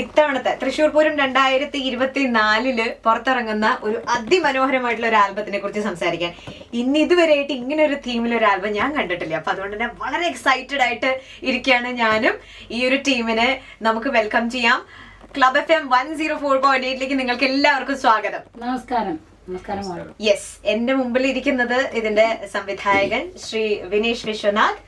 ഇത്തവണത്തെ തൃശ്ശൂർ പൂരം രണ്ടായിരത്തി ഇരുപത്തി നാലിൽ പുറത്തിറങ്ങുന്ന ഒരു അതിമനോഹരമായിട്ടുള്ള ഒരു ആൽബത്തിനെ കുറിച്ച് സംസാരിക്കാൻ. ഇന്ന് ഇതുവരെയായിട്ട് ഇങ്ങനെ ഒരു തീമിൽ ഒരു ആൽബം ഞാൻ കണ്ടിട്ടില്ല. അപ്പൊ അതുകൊണ്ട് തന്നെ വളരെ എക്സൈറ്റഡ് ആയിട്ട് ഇരിക്കുകയാണ് ഞാനും. ഈ ഒരു ടീമിനെ നമുക്ക് വെൽക്കം ചെയ്യാം. Club F M one zero four point എയ്റ്റിലേക്ക് നിങ്ങൾക്ക് എല്ലാവർക്കും സ്വാഗതം. നമസ്കാരം. യെസ് എന്റെ മുമ്പിൽ ഇരിക്കുന്നത് ഇതിന്റെ സംവിധായകൻ ശ്രീ വിനേഷ് വിശ്വനാഥ്.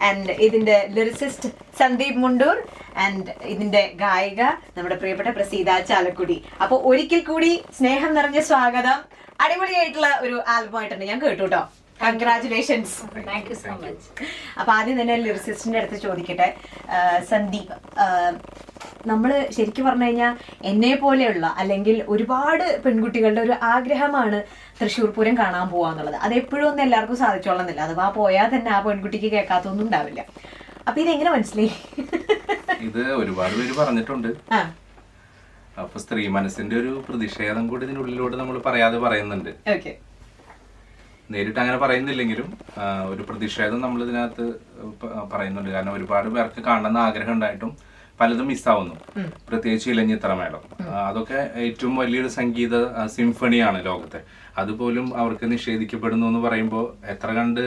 ആൻഡ് ഇതിന്റെ ലിറിസിസ്റ്റ് സന്ദീപ് മുണ്ടൂർ ആൻഡ് ഇതിന്റെ ഗായിക നമ്മുടെ പ്രിയപ്പെട്ട പ്രസീത ചാലക്കുടി. അപ്പൊ ഒരിക്കൽ കൂടി സ്നേഹം നിറഞ്ഞ സ്വാഗതം. അടിപൊളിയായിട്ടുള്ള ഒരു ആൽബമായിട്ടുണ്ട്. ഞാൻ കേട്ടു കേട്ടോ congratulations thank you so much അപ്പൊ ആദ്യം തന്നെ ലിറിസിസ്റ്റിന്റെ അടുത്ത് ചോദിക്കട്ടെ. സന്ദീപ് നമ്മൾ ശരിക്കും പറഞ്ഞു കഴിഞ്ഞാൽ എന്നെ പോലെയുള്ള അല്ലെങ്കിൽ ഒരുപാട് പെൺകുട്ടികളുടെ ഒരു ആഗ്രഹമാണ് തൃശ്ശൂർ പൂരം കാണാൻ പോവുക എന്നുള്ളത്. അത് എപ്പോഴും ഒന്നും എല്ലാവർക്കും സാധിച്ചോളന്നില്ല. അഥവാ പോയാൽ തന്നെ ആ പെൺകുട്ടിക്ക് കേൾക്കാത്തൊന്നും ഉണ്ടാവില്ല. അപ്പൊ ഇതെങ്ങനെ മനസ്സിലായി? ഇത് ഒരുപാട് പേര് പറഞ്ഞിട്ടുണ്ട്. അപ്പൊ സ്ത്രീ മനസ്സിന്റെ ഒരു പ്രതിഷേധം കൂടി ഇതിനുള്ളിലൂടെ നമ്മൾ പറയാതെ പറയുന്നുണ്ട്. ഓക്കെ നേരിട്ട് അങ്ങനെ പറയുന്നില്ലെങ്കിലും ഒരു പ്രതിഷേധം നമ്മൾ ഇതിനകത്ത് പറയുന്നുണ്ട്. കാരണം ഒരുപാട് പേർക്ക് കാണണമെന്ന് ആഗ്രഹം ഉണ്ടായിട്ടും പലതും മിസ്സാവുന്നു. പ്രത്യേകിച്ച് ഇലഞ്ഞിത്തറ മേളം അതൊക്കെ ഏറ്റവും വലിയൊരു സംഗീത സിംഫണിയാണ് ലോകത്തെ. അതുപോലും അവർക്ക് നിഷേധിക്കപ്പെടുന്നു എന്ന് പറയുമ്പോൾ എത്ര കണ്ട്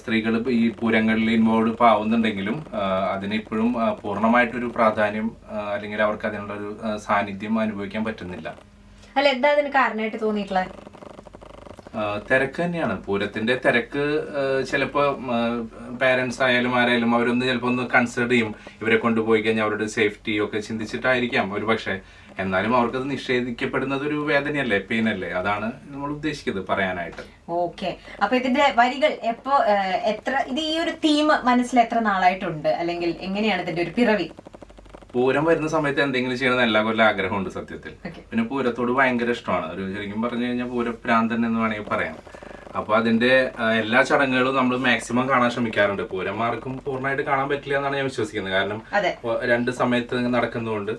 സ്ത്രീകൾ ഈ പൂരങ്ങളിൽ ഇൻവോൾവ് ആവുന്നുണ്ടെങ്കിലും ആ, അതിന് ഇപ്പോഴും പൂർണമായിട്ടൊരു പ്രാധാന്യം അല്ലെങ്കിൽ അവർക്ക് അതിനുള്ള ഒരു സാന്നിധ്യം അനുഭവിക്കാൻ പറ്റുന്നില്ല. അല്ല എന്താ അതിന് കാരണമായിട്ട് തോന്നിയിട്ടുള്ളത്? തിരക്ക് തന്നെയാണ്. പൂരത്തിന്റെ തിരക്ക് ചിലപ്പോ പാരന്റ്സ് ആയാലും ആരായാലും അവരൊന്ന് ചിലപ്പോ ഒന്ന് കൺസിഡർ ചെയ്യും. ഇവരെ കൊണ്ടുപോയി കഴിഞ്ഞാൽ അവരുടെ സേഫ്റ്റി ഒക്കെ ചിന്തിച്ചിട്ടായിരിക്കാം ഒരു പക്ഷേ. എന്നാലും അവർക്കത് നിഷേധിക്കപ്പെടുന്നത് ഒരു വേദനയല്ലേ പെയിൻ അല്ലേ? അതാണ് നമ്മൾ ഉദ്ദേശിക്കുന്നത് പറയാനായിട്ട്. ഓക്കെ. അപ്പൊ ഇതിന്റെ വരികൾ എപ്പോ എത്ര ഇത് ഈ ഒരു തീം മനസ്സിൽ എത്ര നാളായിട്ടുണ്ട്? അല്ലെങ്കിൽ എങ്ങനെയാണ് ഇതിന്റെ ഒരു പിറവി? പൂരം വരുന്ന സമയത്ത് എന്തെങ്കിലും ചെയ്യണമെന്ന് എല്ലാ കൊല്ലം ആഗ്രഹമുണ്ട് സത്യത്തിൽ. പിന്നെ പൂരത്തോട് ഭയങ്കര ഇഷ്ടമാണ്. ഒരു ശരിക്കും പറഞ്ഞു കഴിഞ്ഞാൽ പൂരപ്രാന്തൻ എന്ന് വേണമെങ്കിൽ പറയാം. അപ്പൊ അതിന്റെ എല്ലാ ചടങ്ങുകളും നമ്മൾ മാക്സിമം കാണാൻ ശ്രമിക്കാറുണ്ട്. പൂരന്മാർക്കും പൂർണമായിട്ട് കാണാൻ പറ്റില്ല എന്നാണ് ഞാൻ വിശ്വസിക്കുന്നത്. കാരണം രണ്ട് സമയത്ത് നടക്കുന്നതുകൊണ്ട്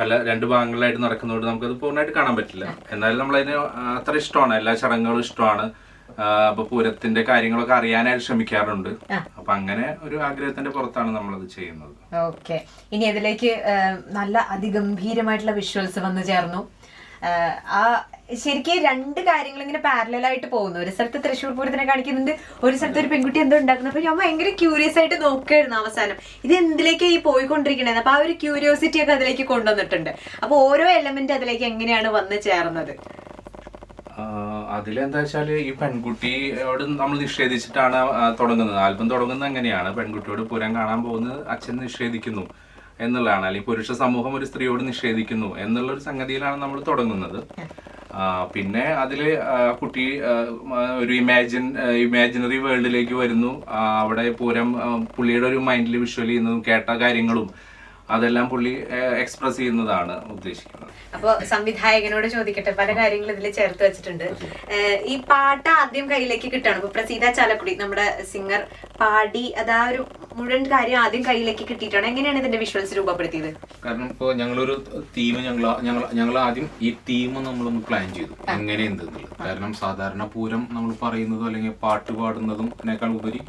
പല രണ്ട് ഭാഗങ്ങളിലായിട്ട് നടക്കുന്നതുകൊണ്ട് നമുക്കത് പൂർണമായിട്ട് കാണാൻ പറ്റില്ല. എന്നാലും നമ്മളതിന് അത്ര ഇഷ്ടമാണ്. എല്ലാ ചടങ്ങുകളും ഇഷ്ടമാണ്. അപ്പൊ പൂരത്തിന്റെ കാര്യങ്ങളൊക്കെ അറിയാനായിട്ട് ശ്രമിക്കാറുണ്ട്. അപ്പൊ അങ്ങനെ ഒരു ആഗ്രഹത്തിന്റെ പുറത്താണ് നമ്മൾ അത് ചെയ്യുന്നത്. ഓക്കെ. ഇനി അതിലേക്ക് നല്ല അതിഗംഭീരമായിട്ടുള്ള വിഷ്വൽസ് വന്നു ചേർന്നു. ആ, ശരിക്ക് രണ്ട് കാര്യങ്ങൾ ഇങ്ങനെ പാരലൽ ആയിട്ട് പോകുന്നു. ഒരു സ്ഥലത്ത് തൃശ്ശൂർ പൂരത്തിനെ കാണിക്കുന്നുണ്ട് ഒരു സ്ഥലത്ത് ഒരു പെൺകുട്ടി എന്തോ ഉണ്ടാക്കുന്നു. അപ്പൊ ഞാൻ ഭയങ്കര ക്യൂരിയസ് ആയിട്ട് നോക്കുകയായിരുന്നു അവസാനം. ഇത് എന്തിലേക്ക് ഈ പോയിക്കൊണ്ടിരിക്കണത് അപ്പൊ ആ ഒരു ക്യൂരിയോസിറ്റി ഒക്കെ അതിലേക്ക് കൊണ്ടുവന്നിട്ടുണ്ട്. അപ്പൊ ഓരോ എലമെന്റ് അതിലേക്ക് എങ്ങനെയാണ് വന്ന് ചേർന്നത്? അതിലെന്താ വെച്ചാൽ ഈ പെൺകുട്ടിയോട് നമ്മൾ നിഷേധിച്ചിട്ടാണ് തുടങ്ങുന്നത്. ആൽബം തുടങ്ങുന്നത് എങ്ങനെയാണ്? പെൺകുട്ടിയോട് പൂരം കാണാൻ പോകുന്നത് അച്ഛൻ നിഷേധിക്കുന്നു എന്നുള്ളതാണ്. അല്ലെങ്കിൽ പുരുഷ സമൂഹം ഒരു സ്ത്രീയോട് നിഷേധിക്കുന്നു എന്നുള്ള ഒരു സംഗതിയിലാണ് നമ്മൾ തുടങ്ങുന്നത്. പിന്നെ അതിൽ കുട്ടി ഒരു ഇമാജിൻ ഇമാജിനറി വേൾഡിലേക്ക് വരുന്നു. അവിടെ പൂരം പുള്ളിയുടെ ഒരു മൈൻഡിൽ വിഷ്വൽ ചെയ്യുന്നതും കേട്ട കാര്യങ്ങളും അതെല്ലാം പുള്ളി എക്സ്പ്രസ് ചെയ്യുന്നതാണ് ഉദ്ദേശിക്കുന്നത്. അപ്പൊ സംവിധായകനോട് ചോദിക്കട്ടെ പല കാര്യങ്ങളും ഇതിൽ ചേർത്ത് വെച്ചിട്ടുണ്ട്. ഈ പാട്ട് ആദ്യം കയ്യിലേക്ക് കിട്ടണം ഇപ്പൊ പ്രസീത ചാലക്കുടി നമ്മുടെ സിംഗർ പാടി അത് ആ ഒരു മുഴുവൻ കാര്യം ആദ്യം കയ്യിലേക്ക് കിട്ടിയിട്ടാണ്. എങ്ങനെയാണ് ഇതിന്റെ വിഷ്വൽസ് രൂപപ്പെടുത്തിയത്? കാരണം ഇപ്പോൾ ഞങ്ങളൊരു തീം ഞങ്ങൾ ഞങ്ങൾ ഞങ്ങൾ ആദ്യം ഈ തീം നമ്മളൊന്ന് പ്ലാൻ ചെയ്തു. എങ്ങനെ എന്തെന്നുള്ളത്. കാരണം സാധാരണ പൂരം നമ്മൾ പറയുന്നതും അല്ലെങ്കിൽ പാട്ട് പാടുന്നതും അതിനേക്കാൾ ഉപരി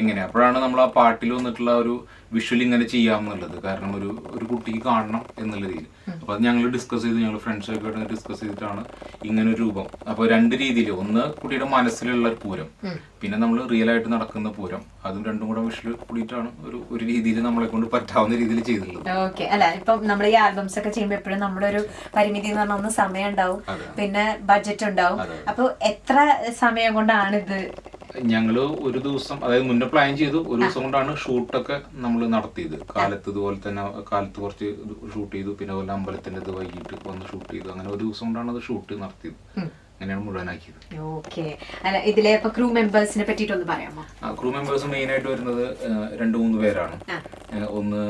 എങ്ങനെ. അപ്പോഴാണ് നമ്മൾ ആ പാട്ടിൽ വന്നിട്ടുള്ള ഒരു വിഷ്വൽ ഇങ്ങനെ ചെയ്യാമെന്നുള്ളത് കാരണം ഒരു ഒരു കുട്ടിക്ക് കാണണം എന്നുള്ള രീതിയിൽ. അപ്പൊ അത് ഞങ്ങൾ ഡിസ്കസ് ചെയ്ത് ഞങ്ങൾ ഫ്രണ്ട്സൊക്കെ ആയിട്ട് ഡിസ്കസ് ചെയ്തിട്ടാണ് ഇങ്ങനെ ഒരു രൂപം. അപ്പോൾ രണ്ട് രീതിയിൽ ഒന്ന് കുട്ടിയുടെ മനസ്സിലുള്ള ഒരു പൂരം പിന്നെ നമ്മൾ റിയൽ ആയിട്ട് നടക്കുന്ന പൂരം. അതും രണ്ടും കൂടെ വിഷയം കൂടിയിട്ടാണ് ഒരു ഒരു രീതിയിൽ നമ്മളെ കൊണ്ട് പറ്റാവുന്ന രീതിയിൽ ചെയ്തിട്ടുള്ളത്. ഓക്കെ. അല്ല ഇപ്പം നമ്മൾ ഈ ആൽബംസ് ഒക്കെ ചെയ്യുമ്പോൾ എപ്പോഴും നമ്മുടെ ഒരു പരിമിതി എന്ന് പറഞ്ഞാൽ ഒന്ന് സമയം ഉണ്ടാവും. പിന്നെ ബഡ്ജറ്റ് ഉണ്ടാവും. അപ്പോൾ അപ്പൊ എത്ര സമയം കൊണ്ടാണ് ഇത് ഞങ്ങൾ ഒരു ദിവസം അതായത് മുന്നേ പ്ലാൻ ചെയ്തു. ഒരു ദിവസം കൊണ്ടാണ് ഷൂട്ടൊക്കെ നമ്മൾ നടത്തിയത്. കാലത്ത് ഇതുപോലെ തന്നെ കാലത്ത് കുറച്ച് ഷൂട്ട് ചെയ്തു. പിന്നെ അതുപോലെ അമ്പലത്തിന്റെ ഇത് വൈകിട്ട് വന്ന് ഷൂട്ട് ചെയ്തു. അങ്ങനെ ഒരു ദിവസം കൊണ്ടാണ് അത് ഷൂട്ട് നടത്തിയത്. അങ്ങനെയാണ് മുഴുവനാക്കിയത്. ഓക്കെ അല്ല ഇതിലെ ക്രൂ മെമ്പേഴ്സിനെ പറ്റിയിട്ടൊന്ന് പറയാമോ? ക്രൂ മെമ്പേഴ്സ് മെയിൻ ആയിട്ട് വരുന്നത് രണ്ട് മൂന്ന് പേരാണ്. ഒന്ന്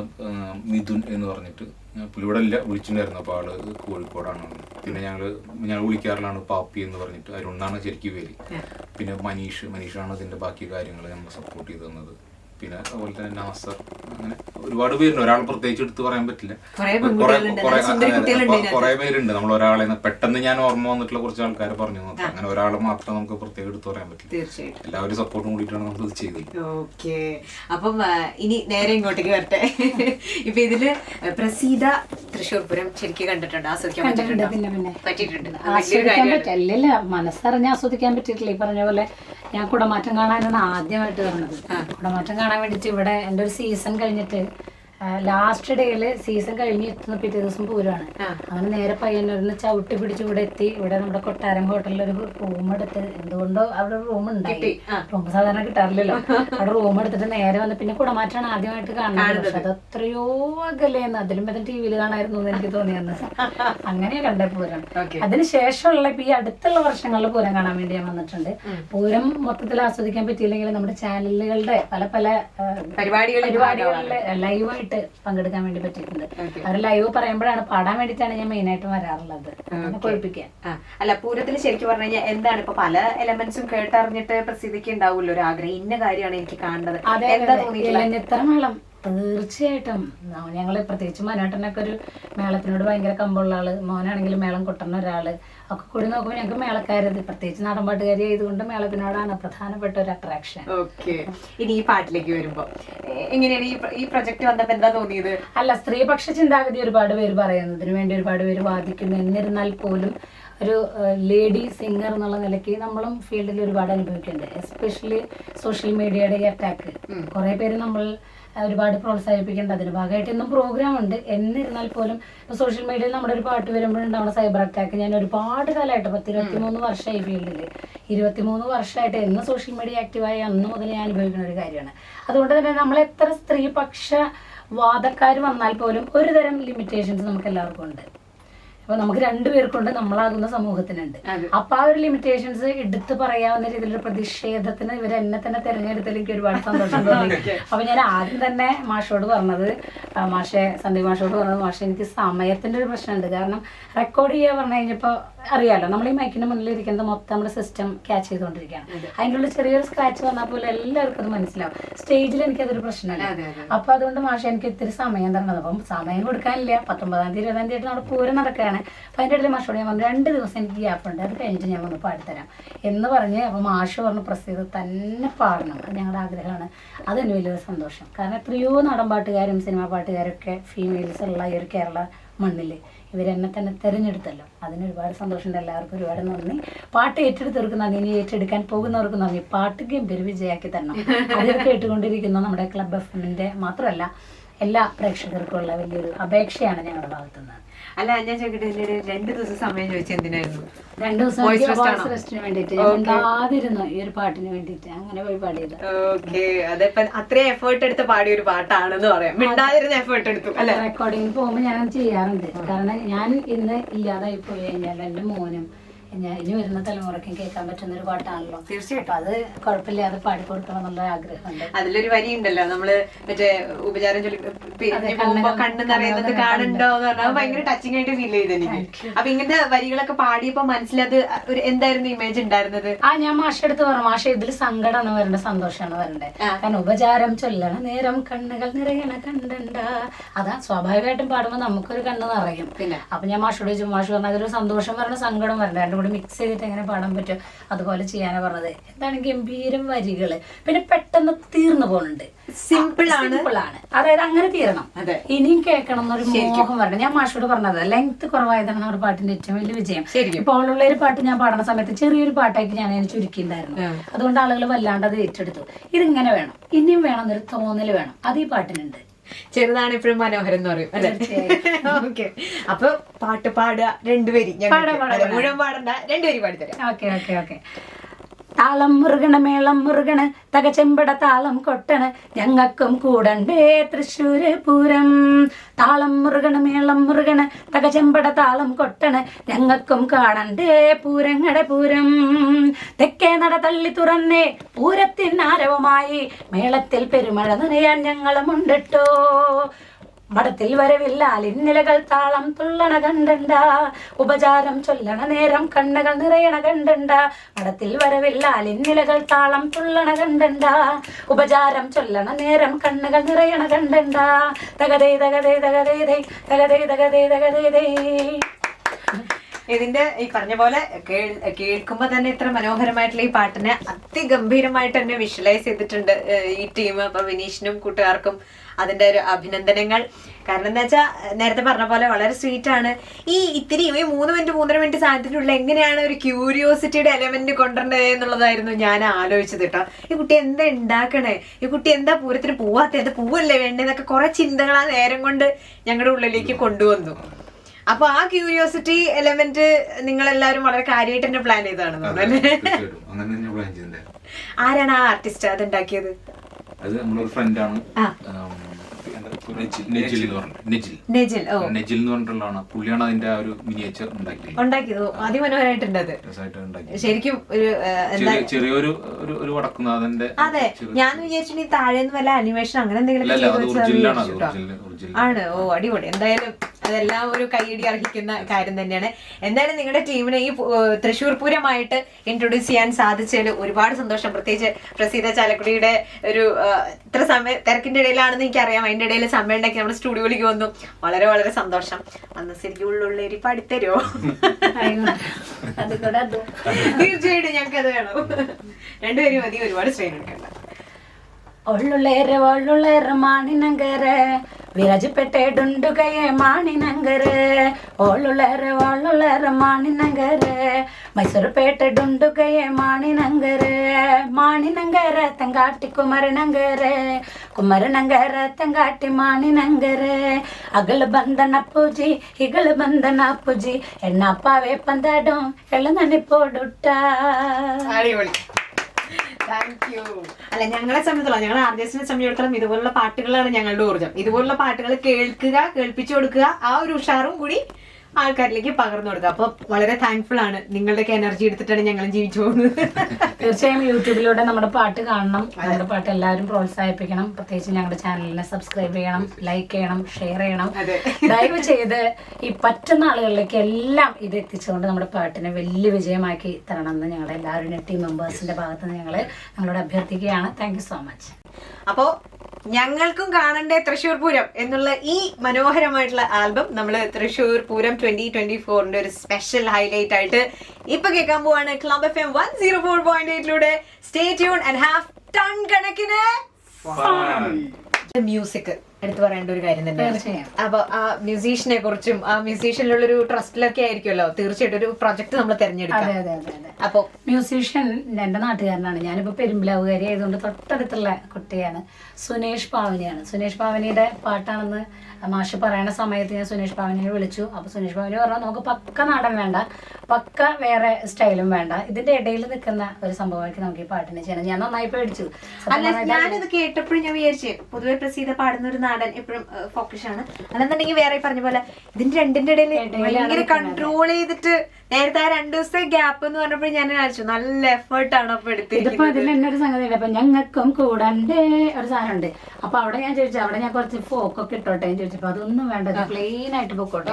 മിഥുൻ എന്ന് പറഞ്ഞിട്ട് ആ, പുള്ളി ഇവിടെ ഇല്ല വിളിച്ചിട്ടുണ്ടായിരുന്നു. അപ്പോൾ ആൾ കോഴിക്കോടാണ്. പിന്നെ ഞങ്ങൾ ഞങ്ങൾ വിളിക്കാറിലാണ് പാപ്പി എന്ന് പറഞ്ഞിട്ട്. അരുണ്ണാണ് ശരിക്കും പേര്. പിന്നെ മനീഷ് മനീഷാണ് അതിന്റെ ബാക്കി കാര്യങ്ങൾ നമ്മൾ സപ്പോർട്ട് ചെയ്ത് തന്നത്. പിന്നെ അതുപോലെ തന്നെ നാസർ അങ്ങനെ ഒരുപാട് പേരുണ്ട്. ഒരാൾ പ്രത്യേകിച്ച് എടുത്തു പറയാൻ പറ്റില്ല. കുറേ പേരുണ്ട്. നമ്മൾ ഒരാളെ പെട്ടെന്ന് ഞാൻ ഓർമ്മ വന്നിട്ടുള്ള കുറച്ച് ആൾക്കാരെ പറഞ്ഞു നോക്കാം. അങ്ങനെ ഒരാൾ മാത്രം നമുക്ക് പ്രത്യേകം എടുത്തു പറയാൻ പറ്റില്ല. തീർച്ചയായിട്ടും. എല്ലാവരും സപ്പോർട്ടും കൂടിയിട്ടാണ് നമ്മൾ ഇത് ചെയ്തത്. ഓക്കെ. അപ്പം ഇനി നേരെ ഇങ്ങോട്ടേക്ക് വരട്ടെ. ഇപ്പൊ ഇതിൽ പ്രസീത തൃശൂർപുരം ശരിക്ക് കണ്ടിട്ടുണ്ട്? ആസ്വദിക്കാൻ പറ്റിയിട്ടുണ്ടോ? മനസ്സറിഞ്ഞ് ആസ്വദിക്കാൻ പറ്റിയിട്ടില്ല. ഈ പറഞ്ഞ പോലെ ഞാൻ കുടമാറ്റം കാണാനാണ് ആദ്യമായിട്ട് വരുന്നത് കുടമാറ്റം കാണാൻ വേണ്ടിട്ട് ഇവിടെ എന്റെ ഒരു സീസൺ കഴിഞ്ഞിട്ട് ലാസ്റ്റ് ഡേയിൽ സീസൺ കഴിഞ്ഞ് എത്തുന്ന പിറ്റേ ദിവസം പൂരമാണ്. അങ്ങനെ നേരെ പയ്യന്നൂരിന്ന് ചവിട്ടി പിടിച്ച് ഇവിടെ എത്തി. ഇവിടെ നമ്മുടെ കൊട്ടാരം ഹോട്ടലിൽ ഒരു റൂം എടുത്ത് എന്തുകൊണ്ടോ അവിടെ റൂം ഉണ്ടായി. റൂം സാധാരണ കിട്ടാറില്ലല്ലോ. അവിടെ റൂം എടുത്തിട്ട് നേരെ വന്ന് പിന്നെ കുടമാറ്റാണ് ആദ്യമായിട്ട് കാണുന്നത്. പക്ഷെ അത് എത്രയോ അകലെയെന്ന് അതിലും പറ്റും ടി വിയിൽ കാണായിരുന്നു എന്ന് എനിക്ക് തോന്നിയെന്ന് അങ്ങനെ കണ്ട പൂരം. അതിനുശേഷമുള്ള ഇപ്പൊ ഈ അടുത്തുള്ള വർഷങ്ങളിൽ പൂരം കാണാൻ വേണ്ടി ഞാൻ വന്നിട്ടുണ്ട്. പൂരം മൊത്തത്തിൽ ആസ്വദിക്കാൻ പറ്റിയില്ലെങ്കിൽ നമ്മുടെ ചാനലുകളുടെ പല പല പരിപാടികളിലെ പരിപാടികളിൽ ലൈവായിട്ട് പങ്കെടുക്കാൻ വേണ്ടി പറ്റിയിട്ടുണ്ട്. അവർ ലൈവ് പറയുമ്പോഴാണ് പാടാൻ വേണ്ടിയിട്ടാണ് ഞാൻ മെയിൻ ആയിട്ട് വരാറുള്ളത്. കുഴപ്പിക്കാൻ അല്ല പൂരത്തിൽ ശരിക്കും പറഞ്ഞു കഴിഞ്ഞാൽ എന്താണ് ഇപ്പൊ പല എലമെന്റ്സും കേട്ടറിഞ്ഞിട്ട് പ്രസിദ്ധിക്ക് ഉണ്ടാവുമല്ലോ ഒരു ആഗ്രഹം. ഇന്ന കാര്യമാണ് എനിക്ക് കാണേണ്ടത്. എന്താ മേളം തീർച്ചയായിട്ടും. ഞങ്ങൾ പ്രത്യേകിച്ച് മനോട്ടനൊക്കെ ഒരു മേളത്തിനോട് ഭയങ്കര കമ്പുള്ള ആൾ. മോനാണെങ്കിലും മേളം കൊട്ടുന്ന ഒരാൾ. ഒക്കെ കൂടി നോക്കുമ്പോൾ ഞങ്ങൾക്ക് മേളക്കാരത് പ്രത്യേകിച്ച് നാടൻപാട്ടുകാരി ആയതുകൊണ്ട് മേളത്തിനോടാണ് പ്രധാനപ്പെട്ട ഒരു അട്രാക്ഷൻ ഓക്കെ. ഇനി ഈ പാട്ടിലേക്ക് വരുമ്പോ. എങ്ങനെയാണ് ഈ ഈ പ്രൊജക്ട് വന്നപ്പോ എന്താ തോന്നിയത്? അല്ല സ്ത്രീപക്ഷ ചിന്താഗതി ഒരുപാട് പേര് പറയുന്നതിന് വേണ്ടി ഒരുപാട് പേര് വാദിക്കുന്നു. എന്നിരുന്നാൽ പോലും ഒരു ലേഡി സിംഗർ എന്നുള്ള നിലയ്ക്ക് നമ്മളും ഫീൽഡിൽ ഒരുപാട് അനുഭവിക്കുന്നുണ്ട്. എസ്പെഷ്യലി സോഷ്യൽ മീഡിയയുടെ ഈ അറ്റാക്ക്. കുറെ പേര് നമ്മൾ ഒരുപാട് പ്രോത്സാഹിപ്പിക്കേണ്ട അതിന് ഭാഗമായിട്ട് ഇന്നും പ്രോഗ്രാം ഉണ്ട് എന്നിരുന്നാൽ പോലും ഇപ്പൊ സോഷ്യൽ മീഡിയയിൽ നമ്മുടെ ഒരു പാട്ട് വരുമ്പോഴുണ്ടാവുന്ന സൈബർ അറ്റാക്ക്. ഞാൻ ഒരുപാട് കാലമായിട്ട് പത്ത് ഇരുപത്തിമൂന്ന് വർഷമായി ഫീൽഡിൽ ഇരുപത്തിമൂന്ന് വർഷമായിട്ട് എന്ന് സോഷ്യൽ മീഡിയ ആക്റ്റീവായി അന്ന് മുതൽ ഞാൻ അനുഭവിക്കുന്ന ഒരു കാര്യമാണ്. അതുകൊണ്ട് തന്നെ നമ്മൾ എത്ര സ്ത്രീപക്ഷ വാദക്കാർ വന്നാൽ പോലും ഒരുതരം ലിമിറ്റേഷൻസ് നമുക്ക് എല്ലാവർക്കും ഉണ്ട്. അപ്പൊ നമുക്ക് രണ്ടുപേർക്കുണ്ട് നമ്മളാകുന്ന സമൂഹത്തിനുണ്ട്. അപ്പൊ ആ ഒരു ലിമിറ്റേഷൻസ് എടുത്തു പറയാവുന്ന രീതിയിലൊരു പ്രതിഷേധത്തിന് ഇവർ എന്നെ തന്നെ തെരഞ്ഞെടുത്തതിൽ എനിക്ക് ഒരുപാട് സന്തോഷം തോന്നി. അപ്പൊ ഞാൻ ആദ്യം തന്നെ മാഷോട് പറഞ്ഞത് മാഷെ സന്ദീപ് മാഷോട് പറഞ്ഞത് മാഷെ എനിക്ക് സമയത്തിന്റെ ഒരു പ്രശ്നമുണ്ട്. കാരണം റെക്കോർഡ് ചെയ്യാൻ പറഞ്ഞു കഴിഞ്ഞപ്പോ അറിയാലോ നമ്മൾ ഈ മൈക്കിന്റെ മുന്നിൽ ഇരിക്കുന്നത് മൊത്തം നമ്മുടെ സിസ്റ്റം ക്യാച്ച് ചെയ്തുകൊണ്ടിരിക്കുകയാണ്. അതിന്റെ ഉള്ളിൽ ചെറിയൊരു സ്ക്രാച്ച് വന്നാൽ പോലും എല്ലാവർക്കും അത് മനസ്സിലാവും. സ്റ്റേജിൽ എനിക്ക് അതൊരു പ്രശ്നമല്ല. അപ്പൊ അതുകൊണ്ട് മാഷ എനിക്ക് ഇത്തിരി സമയം തരണത് അപ്പം സമയം കൊടുക്കാനില്ല. പത്തൊമ്പതാം തീയതി ഇരുപതാം തീയതി നമ്മുടെ പൂരം നടക്കുകയാണ്. അപ്പൊ അതിന്റെ ഇടയിൽ മാഷോട് ഞാൻ പറഞ്ഞു രണ്ട് ദിവസം എനിക്ക് ഗ്യാപ്പ് ഉണ്ട്. അത് കഴിഞ്ഞിട്ട് ഞാൻ വന്ന് പാടിത്തരാം എന്ന് പറഞ്ഞ് അപ്പം മാഷ് പറഞ്ഞ് പ്രസ് ചെയ്ത് തന്നെ പാടണം. അത് ഞങ്ങളുടെ ആഗ്രഹമാണ്. അതെന്നെ വലിയൊരു സന്തോഷം. കാരണം എത്രയോ നാടൻ പാട്ടുകാരും സിനിമ പാട്ടുകാരൊക്കെ ഫീമെയിൽസ് ഉള്ള ഈ ഒരു കേരള മണ്ണിൽ ഇവരെന്നെ തന്നെ തിരഞ്ഞെടുത്തല്ലോ. അതിന് ഒരുപാട് സന്തോഷമുണ്ട്. എല്ലാവർക്കും ഒരുപാട് നന്ദി. പാട്ട് ഏറ്റെടുത്തവർക്ക് നന്ദി. ഇനി ഏറ്റെടുക്കാൻ പോകുന്നവർക്ക് നന്ദി. പാട്ട് ഗംഭീര വിജയാക്കി തരണം. അത് കേട്ടുകൊണ്ടിരിക്കുന്ന നമ്മുടെ ക്ലബ് എഫ് എമ്മിന്റെ മാത്രമല്ല എല്ലാ പ്രേക്ഷകർക്കും ഉള്ള വലിയൊരു അപേക്ഷയാണ് ഞങ്ങളുടെ ഭാഗത്തുനിന്ന് അല്ല ഞാൻ ചോദിക്കട്ടെ രണ്ട് ദിവസം സമയം ചോദിച്ചു എന്തിനായിരുന്നു? രണ്ടു ദിവസം വോയിസ് എനിക്ക് rest voice ആണോ? rest ന് വേണ്ടിയിട്ട് ഞാൻ ഈ ഒരു പാട്ടിന് വേണ്ടിയിട്ട്. അങ്ങനെ പോയി പാടിയത് ഓക്കെ അതിപ്പോ അത്രയും എഫേർട്ട് എടുത്ത് പാടിയ ഒരു പാട്ടാണെന്ന് പറയാം. മിണ്ടാതിരുന്ന എഫേർട്ട് എടുത്തു അല്ല? റെക്കോർഡിംഗ് പോകുമ്പോൾ ഞാൻ ചെയ്യാറുണ്ട്. കാരണം ഞാൻ ഇന്ന് ഇല്ലാതായി പോയി കഴിഞ്ഞാൽ എന്റെ മോനും ഇനി വരുന്ന തലമുറയ്ക്കും കേൾക്കാൻ പറ്റുന്ന ഒരു പാട്ടാണല്ലോ. തീർച്ചയായിട്ടും. അത് കുഴപ്പമില്ലാതെ പാടിക്കൊടുക്കണം എന്നുള്ള ആഗ്രഹമുണ്ട്. അതിലൊരു വരി ഉണ്ടല്ലോ നമ്മൾ മറ്റേ ഉപചാരം കണ്ണ് നിറയുന്നത് കാണുന്നുണ്ടോ എന്ന് പറഞ്ഞാൽ ഭയങ്കര ടച്ചിങ് ആയിട്ട് ഫീൽ ചെയ്ത് എനിക്ക്. അപ്പൊ ഇങ്ങനത്തെ വരികളൊക്കെ പാടിയപ്പോ മനസ്സിലത് ഒരു എന്തായിരുന്നു ഇമേജ് ഉണ്ടായിരുന്നത്? ആ ഞാൻ മാഷ എടുത്ത് പറഞ്ഞു. മാഷ ഇതിൽ സങ്കടമാണ് വരേണ്ടത് സന്തോഷമാണ് വരേണ്ടത്. കാരണം ഉപചാരം ചൊല്ലണ നേരം കണ്ണുകൾ നിറയണ കണ്ടണ്ട. അതാ സ്വാഭാവികമായിട്ടും പാടുമ്പോൾ നമുക്കൊരു കണ്ണ് നിറയും. പിന്നെ? അപ്പൊ ഞാൻ മാഷോട് ചോദിച്ചു മാഷ് പറഞ്ഞ അതൊരു സന്തോഷം വരണ സങ്കടം വരണം രണ്ടും കൂടി മിക്സ് ചെയ്തിട്ട് എങ്ങനെ പാടാൻ പറ്റും അതുപോലെ ചെയ്യാനാ പറഞ്ഞത്. എന്താണ് ഗംഭീരം വരികൾ. പിന്നെ പെട്ടെന്ന് തീർന്നു പോകുന്നുണ്ട്. സിമ്പിൾ ആണ്. സിമ്പിൾ ആണ്. അതായത് അങ്ങനെ തീരണം. അതെ. ഇനിയും കേൾക്കണം എന്നൊരു മോഹം വരണം ഞാൻ മാഷോട് പറഞ്ഞത് ലെങ്ത് കുറവായതാണ് നമ്മുടെ പാട്ടിന്റെ ഏറ്റവും വലിയ വിജയം. ശരിക്കും. ഇപ്പൊ ഉള്ള ഒരു പാട്ട് ഞാൻ പാടുന്ന സമയത്ത് ചെറിയൊരു പാട്ടായിട്ട് ഞാൻ അതിനെ ചുരുക്കിയിട്ടുണ്ടായിരുന്നു അതുകൊണ്ട് ആളുകൾ വല്ലാണ്ട് അത് ഏറ്റെടുത്തു. ഇതിങ്ങനെ വേണം. ഇനിയും വേണം എന്നൊരു തോന്നൽ വേണം. അത് ഈ പാട്ടിനുണ്ട്. ചെറുതാണ് എപ്പോഴും മനോഹരം എന്ന് പറയും അല്ലെ? ഓക്കെ. അപ്പൊ പാട്ട് പാടുക രണ്ടുപേരും മുഴുവൻ പാടണ്ട രണ്ടുപേരും പാടിത്തരാം ഓക്കെ ഓക്കെ ഓക്കെ. താളം മുറുകണ മേളം മുറുകണ് തകചെമ്പട താളം കൊട്ടണ് ഞങ്ങൾക്കും കൂടണ്ടേ തൃശ്ശൂര് പൂരം. താളം മുറുകണ മേളം മുറുകണ് തകചെമ്പട താളം കൊട്ടണ ഞങ്ങൾക്കും കാണണ്ടേ പൂരങ്ങടെ പൂരം. തെക്കേ നട തള്ളി തുറന്നേ പൂരത്തിനാരവമായി മേളത്തിൽ പെരുമഴ നനയാൻ ഞങ്ങളും ഉണ്ടിട്ടോ മഠത്തിൽ വരവില്ലാൽ ഇന്നിലകൾ താളം തുള്ളണ കണ്ടണ്ട. ഉപചാരം ചൊല്ലണ നേരം കണ്ണുകൾ നിറയണ കണ്ടണ്ട. മഠത്തിൽ വരവില്ലാൽ ഇന്നിലകൾ താളം തുള്ളണ കണ്ടണ്ട. ഉപചാരം ചൊല്ലണ നേരം കണ്ണുകൾ നിറയണ കണ്ടണ്ട. തകതേ തകതേ തകതേ തകതേ തകതേ തകതേ. ഇതിന്റെ ഈ പറഞ്ഞ പോലെ കേൾക്കുമ്പോൾ കേൾക്കുമ്പോ തന്നെ ഇത്ര മനോഹരമായിട്ടുള്ള ഈ പാട്ടിനെ അതിഗംഭീരമായിട്ട് തന്നെ വിഷ്വലൈസ് ചെയ്തിട്ടുണ്ട് ഈ ടീം അപ്പൊ വിനീഷിനും കൂട്ടുകാർക്കും അതിന്റെ ഒരു അഭിനന്ദനങ്ങൾ. കാരണം എന്താ വെച്ചാൽ നേരത്തെ പറഞ്ഞ പോലെ വളരെ സ്വീറ്റ് ആണ്. ഈ ഇത്തിരി ഈ മൂന്ന് മിനിറ്റ് മൂന്നര മിനിറ്റ് സാധനത്തിനുള്ള എങ്ങനെയാണ് ഒരു ക്യൂരിയോസിറ്റിയുടെ എലമെന്റ് കൊണ്ടുവരേണ്ടത് എന്നുള്ളതായിരുന്നു ഞാൻ ആലോചിച്ചത് കേട്ടോ. ഈ കുട്ടി എന്താ ഉണ്ടാക്കണേ ഈ കുട്ടി എന്താ പൂരത്തിന് പോവാത്ത? എന്താ പൂവല്ലേ വേണ്ടതെന്നൊക്കെ കുറെ ചിന്തകൾ ആ നേരം കൊണ്ട് ഞങ്ങളുടെ ഉള്ളിലേക്ക് കൊണ്ടുവന്നു. അപ്പൊ ആ ക്യൂരിയോസിറ്റി എലമെന്റ് നിങ്ങൾ എല്ലാവരും വളരെ കാര്യമായിട്ട് തന്നെ പ്ലാൻ ചെയ്താണ് ആരാണ് ആ ആർട്ടിസ്റ്റ് അത് ഉണ്ടാക്കിയത് അത് നമ്മളൊരു ഫ്രണ്ടാണ് ആ. നെജിൽ എന്ന് പറഞ്ഞിട്ടുള്ളതാണ്. പുള്ളിയാണ് അതിന്റെ ഒരു മിനിയേച്ചർ ഉണ്ടാക്കിയത്. അതിമനോഹരമായിട്ടുണ്ട് ശരിക്കും ഒരു ചെറിയൊരു ഒരു വടക്കുന്നാഥന്റെ അതെ. ഞാൻ വിചാരിച്ചു ഈ താഴേന്ന് വല്ല അനിമേഷൻ അങ്ങനെ എന്തെങ്കിലും ആണ്. ഓ അടിപൊളി. എന്തായാലും അതെല്ലാം ഒരു കൈയടി അർഹിക്കുന്ന കാര്യം തന്നെയാണ്. എന്തായാലും നിങ്ങളുടെ ടീമിനെ ഈ തൃശ്ശൂർ പൂരമായിട്ട് ഇൻട്രൊഡ്യൂസ് ചെയ്യാൻ സാധിച്ചതിൽ ഒരുപാട് സന്തോഷം. പ്രത്യേകിച്ച് പ്രസീത ചാലക്കുടിയുടെ ഒരു ഇത്ര സമയ തിരക്കിന്റെ ഇടയിലാണെന്ന് എനിക്കറിയാം. അതിന്റെ ഇടയിൽ സമയം ഉണ്ടാക്കി നമ്മുടെ സ്റ്റുഡിയോയിലേക്ക് വന്നു. വളരെ വളരെ സന്തോഷം. അന്ന് ശരിക്കും ഉള്ളുള്ളേരി പഠിത്തരോ തീർച്ചയായിട്ടും ഞങ്ങൾക്ക് അത് വേണം. രണ്ടുപേരും മതി ഒരുപാട് സ്ട്രെയിൻ എടുക്കണ്ട ಒಳ್ಳೊಳ್ಳೆರ ಒಳ್ಳೊಳ್ಳೆರ ಮಾಣಿನಂಗರ ವಿರಾಜಪೇಟೆ ಡುಂಡುಗೈಯ ಮಾಣಿನಂಗರ ಒಳ್ಳೊಳ್ಳೆರ ಒಳ್ಳೊಳ್ಳೆರ ಮಾಣಿನಂಗರ ಮೈಸೂರುಪೇಟೆ ಡುಂಡುಗೈಯ ಮಾಣಿನಂಗರ மாணினங்கர தங்காட்டி குமரனங்கர. குமரனங்கர தங்காட்டி மாணினங்கர அகல பந்தன பூஜி இகல பந்தன பூஜி. என்ன அப்பாவே பந்தாடும் எழுந்தனி போடுட்டா. അല്ല ഞങ്ങളെ സംബന്ധിച്ചോളം ഞങ്ങൾ ആർജസിനെ സംബന്ധിച്ചിടത്തോളം ഇതുപോലുള്ള പാട്ടുകളാണ് ഞങ്ങളുടെ ഊർജം. ഇതുപോലുള്ള പാട്ടുകൾ കേൾക്കുക കേൾപ്പിച്ചു കൊടുക്കുക ആ ഒരു ഉഷാറും കൂടി ആൾക്കാരിലേക്ക് പകർന്നു കൊടുക്കുക. അപ്പൊ വളരെ താങ്ക്ഫുൾ ആണ്. നിങ്ങളുടെ നിങ്ങളുടെയൊക്കെ എനർജി എടുത്തിട്ടാണ് ഞങ്ങളും ജീവിച്ചു പോകുന്നത്. തീർച്ചയായും യൂട്യൂബിലൂടെ നമ്മുടെ പാട്ട് കാണണം. നമ്മുടെ പാട്ട് എല്ലാവരും പ്രോത്സാഹിപ്പിക്കണം. പ്രത്യേകിച്ച് ഞങ്ങളുടെ ചാനലിനെ സബ്സ്ക്രൈബ് ചെയ്യണം ലൈക്ക് ചെയ്യണം ഷെയർ ചെയ്യണം. ലൈവ് ദയവ് ചെയ്ത് ഈ പറ്റുന്ന ആളുകളിലേക്ക് എല്ലാം ഇത് എത്തിച്ചുകൊണ്ട് നമ്മുടെ പാട്ടിനെ വലിയ വിജയമാക്കി തരണം എന്ന് ഞങ്ങളുടെ എല്ലാവരും ടീം മെമ്പേഴ്സിന്റെ ഭാഗത്ത് നിന്ന് ഞങ്ങൾ ഞങ്ങളോട് അഭ്യർത്ഥിക്കുകയാണ്. താങ്ക് യു സോ മച്ച് അപ്പോ ഞങ്ങൾക്കും കാണണ്ടേ തൃശ്ശൂർ പൂരം എന്നുള്ള ഈ മനോഹരമായിട്ടുള്ള ആൽബം നമ്മൾ തൃശ്ശൂർ പൂരം ട്വന്റി ട്വന്റി ഫോറിന്റെ ഒരു സ്പെഷ്യൽ ഹൈലൈറ്റ് ആയിട്ട് ഇപ്പൊ കേൾക്കാൻ പോവാണ് club F M one zero four point എയ്റ്റിലൂടെ stay tune and have ton കണക്കിന് മ്യൂസിക് എടുത്തു പറയേണ്ട ഒരു കാര്യം തന്നെയാണ്. അപ്പൊ ആ മ്യൂസീഷ്യനെ കുറിച്ചും ആ മ്യൂസീഷ്യനിലുള്ള ഒരു ട്രസ്റ്റിലൊക്കെ ആയിരിക്കുമല്ലോ തീർച്ചയായിട്ടും ഒരു പ്രൊജക്ട് നമ്മൾ തെരഞ്ഞെടുക്കും അപ്പൊ മ്യൂസീഷ്യൻ എന്റെ നാട്ടുകാരനാണ്. ഞാനിപ്പോ പെരുമ്പിലാവുകാരി ആയതുകൊണ്ട് തൊട്ടടുത്തുള്ള കുട്ടിയാണ്. സുനേഷ് പാവനിയാണ്. സുനേഷ് പാവനിയുടെ പാട്ടാണെന്ന് മാഷ് പറയണ സമയത്ത് ഞാൻ സുനേഷ് പാവനിയെ വിളിച്ചു. അപ്പൊ സുനേഷ് പാവനി പറഞ്ഞു നമുക്ക് പക്ക നാടൻ വേണ്ട. പക്ക വേറെ സ്റ്റൈലും വേണ്ട. ഇതിന്റെ ഇടയിൽ നിൽക്കുന്ന ഒരു സംഭവമായിട്ട് നമുക്ക് ഈ പാട്ടിനെ ചെയ്യണം ഞാൻ നന്നായി പേടിച്ചു. അല്ല ഞാനിത് കേട്ടപ്പോഴും ഞാൻ വിചാരിച്ചു പൊതുവെ പ്രസീത പാടുന്ന ഒരു നാടൻ എപ്പോഴും ഫോക്കസ് ആണ്. അല്ലെന്നുണ്ടെങ്കിൽ വേറെ പറഞ്ഞ പോലെ ഇതിന്റെ രണ്ടിന്റെ ഇടയിൽ ഭയങ്കര കൺട്രോൾ ചെയ്തിട്ട് നേരത്തെ ആ രണ്ടു ദിവസത്തെ ഗ്യാപ്പ് എന്ന് പറഞ്ഞപ്പോൾ ഞാൻ അയച്ചു നല്ല എഫേർട്ടാണ് അപ്പൊ എടുത്തിരിക്കുന്നത്. അതിൽ തന്നെ ഒരു സംഗതി ഉണ്ട്. അപ്പൊ ഞങ്ങൾക്കും കൂടണ്ടേ ഒരു സാധനം ഉണ്ട് അപ്പൊ അവിടെ ഞാൻ ചോദിച്ചു അവിടെ ഞാൻ കുറച്ച് ഫോക്കൊക്കെ ഇട്ടോട്ടെ എന്ന് ചോദിച്ചപ്പോ അതൊന്നും വേണ്ട ക്ലീൻ ആയിട്ട് പൊക്കോട്ടെ.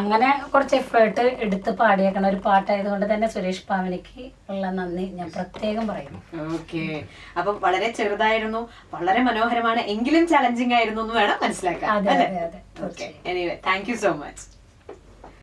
അങ്ങനെ കുറച്ച് എഫേർട്ട് എടുത്ത് പാടിയേക്കണ ഒരു പാട്ടായതുകൊണ്ട് തന്നെ സുരേഷ് പാവനിക്ക് ഉള്ള നന്ദി ഞാൻ പ്രത്യേകം പറയുന്നു. ഓക്കെ. അപ്പൊ വളരെ ചെറുതായിരുന്നു വളരെ മനോഹരമാണ് എങ്കിലും ചലഞ്ചിങ് ആയിരുന്നു എന്ന് വേണം മനസ്സിലാക്കാൻ. അതെ അതെ അതെ. Okay. Anyway thank you so much